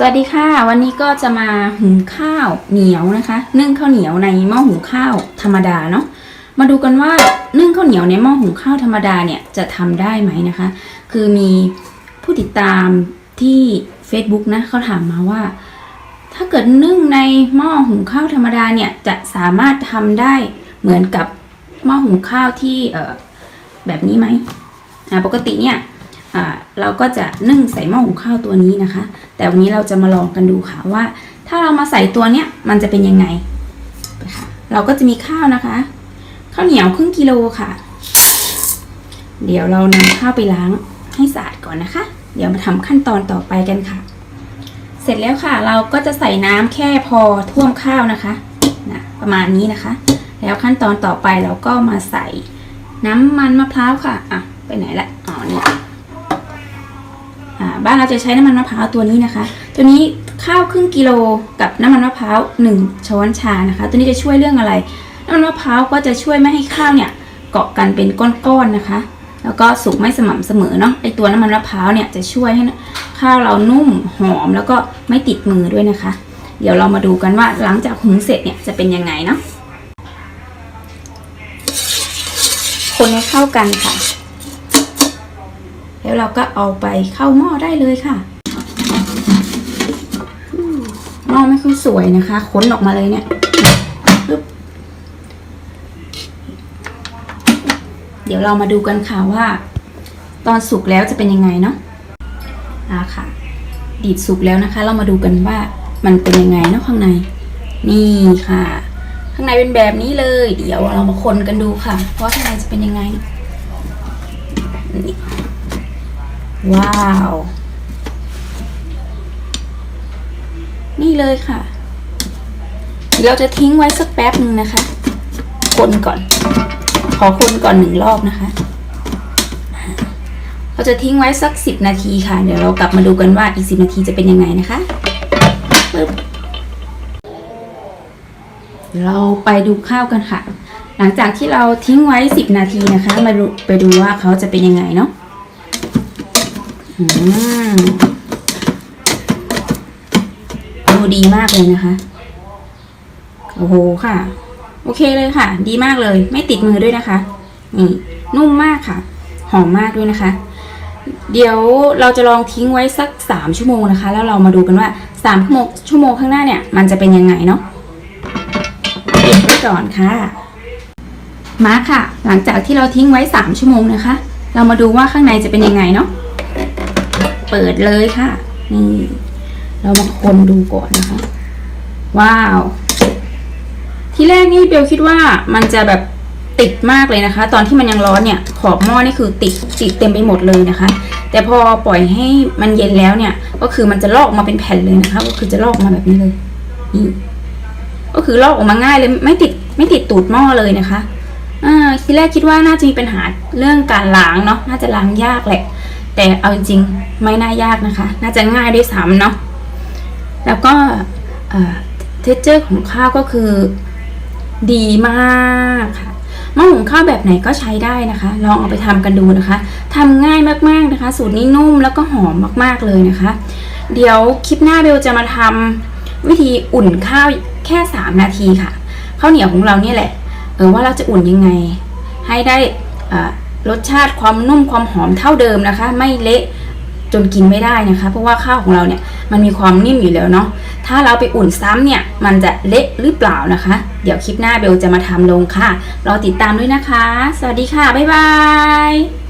สวัสดีค่ะ วันนี้ก็จะมาหุงข้าวเหนียวนะคะ นึ่งข้าวเหนียวในหม้อหุงข้าวธรรมดาเนาะมาดูกันว่านึ่งข้าวเหนียวในหม้อหุงข้าวธรรมดาเนี่ยจะทำได้ไหมนะคะ คือมีผู้ติดตามที่ Facebook นะเขาถามมาว่า ถ้าเกิดนึ่งในหม้อหุงข้าวธรรมดาเนี่ยจะสามารถทำได้เหมือนกับหม้อหุงข้าวที่เออแบบนี้ไหมอ่าปกติเนี่ย เราก็จะนึ่งใส่หม้อหุงข้าวตัวนี้นะคะ แต่วันนี้เราจะมาลองกันดูค่ะว่า ถ้าเรามาใส่ตัวเนี้ยมันจะเป็นยังไงไปค่ะเราก็จะมีข้าวนะคะ ข้าวเหนียวครึ่งกิโลค่ะ เดี๋ยวเรานำข้าวไปล้างให้สะอาดก่อนนะคะ เดี๋ยวมาทำขั้นตอนต่อไปกันค่ะ เสร็จแล้วค่ะ เราก็จะใส่น้ำแค่พอท่วมข้าวนะคะนะประมาณนี้นะคะ แล้วขั้นตอนต่อไปเราก็มาใส่น้ำมันมะพร้าวค่ะอะไปไหนละอ๋อนี่อ่า บ้านเราจะใช้น้ำมันมะพร้าวตัวนี้นะคะ ตัวนี้ข้าวครึ่งกิโลกับน้ำมันมะพร้าว1ช้อนชานะคะ ตัวนี้จะช่วยเรื่องอะไร น้ำมันมะพร้าวก็จะช่วยไม่ให้ข้าวเนี่ยเกาะกันเป็นก้อนๆนะคะ แล้วก็สุกไม่สม่ำเสมอเนาะไอตัวน้ำมันมะพร้าวเนี่ยจะช่วยให้ข้าวเรานุ่มหอมแล้วก็ไม่ติดมือด้วยนะคะ เดี๋ยวเรามาดูกันว่าหลังจากหุงเสร็จเนี่ยจะเป็นยังไงเนาะคนให้เข้ากันค่ะ แล้วเราก็เอาไปเข้าหม้อได้เลยค่ะหม้อไม่ค่อยสวยนะคะค้นออกมาเลยเนี่ยเดี๋ยวเรามาดูกันค่ะว่า ตอนสุกแล้วจะเป็นยังไงเนาะอ่าค่ะ ดีดสุกแล้วนะคะ เรามาดูกันว่ามันเป็นยังไงเนาะข้างใน นี่ค่ะ ข้างในเป็นแบบนี้เลย เดี๋ยวเรามาคนกันดูค่ะว่าข้างในจะเป็นยังไงนี่ ว้าว นี่เลยค่ะ เราจะทิ้งไว้สักแป๊บหนึ่งนะคะ คนก่อน ขอคนก่อนหนึ่งรอบนะคะ เราจะทิ้งไว้สักสิบนาทีค่ะ เดี๋ยวเรากลับมาดูกันว่าอีกสิบนาทีจะเป็นยังไงนะคะปึ๊บเราไปดูข้าวกันค่ะ หลังจากที่เราทิ้งไว้สิบนาทีนะคะ มาดูไปดูว่าเขาจะเป็นยังไงเนาะ ดูดีมากเลยนะคะ โอ้โหค่ะ โอเคเลยค่ะ ดีมากเลย ไม่ติดมือด้วยนะคะ นี่ นุ่มมากค่ะ หอมมากด้วยนะคะ เดี๋ยวเราจะลองทิ้งไว้สักสามชั่วโมงนะคะ แล้วเรามาดูกันว่าสามชั่วโมงชั่วโมงข้างหน้าเนี่ย มันจะเป็นยังไงเนาะปิดไว้ก่อนค่ะ มาค่ะ หลังจากที่เราทิ้งไว้สามชั่วโมงนะคะ เรามาดูว่าข้างในจะเป็นยังไงเนาะ เปิดเลยค่ะ นี่ เรามาคนดูก่อนนะคะ ว้าว ที่แรกนี่เบลคิดว่ามันจะแบบติดมากเลยนะคะ ตอนที่มันยังร้อนเนี่ย ขอบหม้อนี่คือติดติดเต็มไปหมดเลยนะคะ แต่พอปล่อยให้มันเย็นแล้วเนี่ย ก็คือมันจะลอกมาเป็นแผ่นเลยนะคะ ก็คือจะลอกออกมาแบบนี้เลยนี่ก็คือลอกออกมาง่ายเลยไม่ติดไม่ติดตูดหม้อเลยนะคะอ่าทีแรกคิดว่าน่าจะมีปัญหาเรื่องการล้างเนาะน่าจะล้างยากแหละ แต่เอาจริงไม่น่ายากนะคะ น่าจะง่ายด้วยซ้ำเนาะแล้วก็เทคเจอร์ของข้าวก็คือ ดีมากค่ะหม้อหุงข้าวแบบไหนก็ใช้ได้นะคะ ลองเอาไปทำกันดูนะคะทำง่ายมากๆนะคะ สูตรนี้นุ่มแล้วก็หอมมากๆเลยนะคะ เดี๋ยวคลิปหน้าเบลจะมาทำวิธีอุ่นข้าวแค่ 3 นาทีค่ะข้าวเหนียวของเราเนี่ยแหละ เออว่าเราจะอุ่นยังไง ให้ได้อ่า รสชาติความนุ่มความหอมเท่าเดิมนะคะ ไม่เละจนกินไม่ได้นะคะ เพราะว่าข้าวของเราเนี่ยมันมีความนิ่มอยู่แล้วเนาะถ้าเราไปอุ่นซ้ำเนี่ยมันจะเละหรือเปล่านะคะ เดี๋ยวคลิปหน้าเบลจะมาทำลงค่ะรอติดตามด้วยนะคะ สวัสดีค่ะ บ๊ายบาย